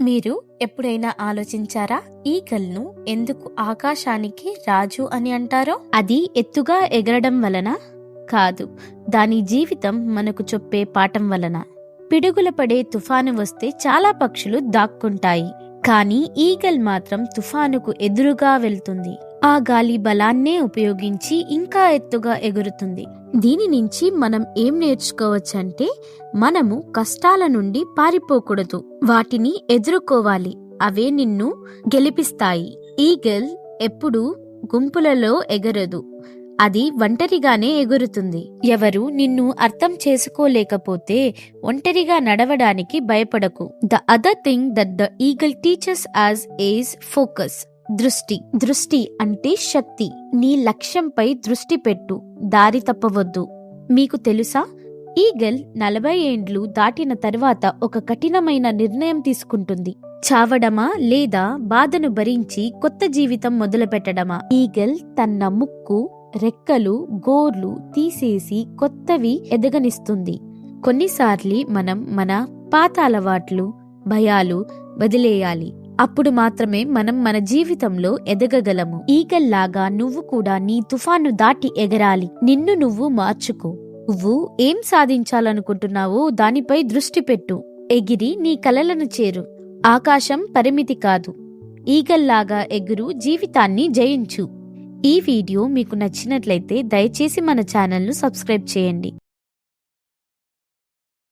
మీరు ఎప్పుడైనా ఆలోచించారా ఈగల్ను ఎందుకు ఆకాశానికి రాజు అని అంటారో? అది ఎత్తుగా ఎగరడం వలన కాదు దాని జీవితం మనకు చెప్పే పాఠం వలన. పిడుగుల పడే తుఫాను వస్తే చాలా పక్షులు దాక్కుంటాయి కానీ ఈగల్ మాత్రం తుఫానుకు ఎదురుగా వెళ్తుంది. ఆ గాలి బలాన్నే ఉపయోగించి ఇంకా ఎత్తుగా ఎగురుతుంది. దీని నుంచి మనం ఏం నేర్చుకోవచ్చంటే మనము కష్టాల నుండి పారిపోకూడదు. వాటిని ఎదుర్కోవాలి. అవే నిన్ను గెలిపిస్తాయి. ఈగల్ ఎప్పుడూ గుంపులలో ఎగరదు. అది ఒంటరిగానే ఎగురుతుంది. ఎవరు నిన్ను అర్థం చేసుకోలేకపోతే ఒంటరిగా నడవడానికి భయపడకు. The other thing that the eagle teaches us is focus దృష్టి. దృష్టి అంటే శక్తి. నీ లక్ష్యంపై దృష్టి పెట్టు. దారి తప్పవద్దు. మీకు తెలుసా? ఈగల్ నలభై ఏండ్లు దాటిన తర్వాత ఒక కఠినమైన నిర్ణయం తీసుకుంటుంది. చావడమా లేదా బాధను భరించి కొత్త జీవితం మొదలుపెట్టడమా? ఈగల్ తన ముక్కు రెక్కలు గోర్లు తీసేసి కొత్తవి ఎదగనిస్తుంది. కొన్నిసార్లు మనం మన పాత అలవాట్లు భయాలు వదిలేయాలి అప్పుడు మాత్రమే మనం మన జీవితంలో ఎదగగలము. ఈగల్లాగా నువ్వు కూడా నీ తుఫాను దాటి ఎగరాలి. నిన్ను నువ్వు మార్చుకో. నువ్వు ఏం సాధించాలనుకుంటున్నావో దానిపై దృష్టి పెట్టు. ఎగిరి నీ కలలను చేరు. ఆకాశం పరిమితి కాదు. ఈగల్లాగా ఎగురు జీవితాన్ని జయించు. ఈ వీడియో మీకు నచ్చినట్లయితే దయచేసి మన ఛానల్ను సబ్స్క్రైబ్ చేయండి.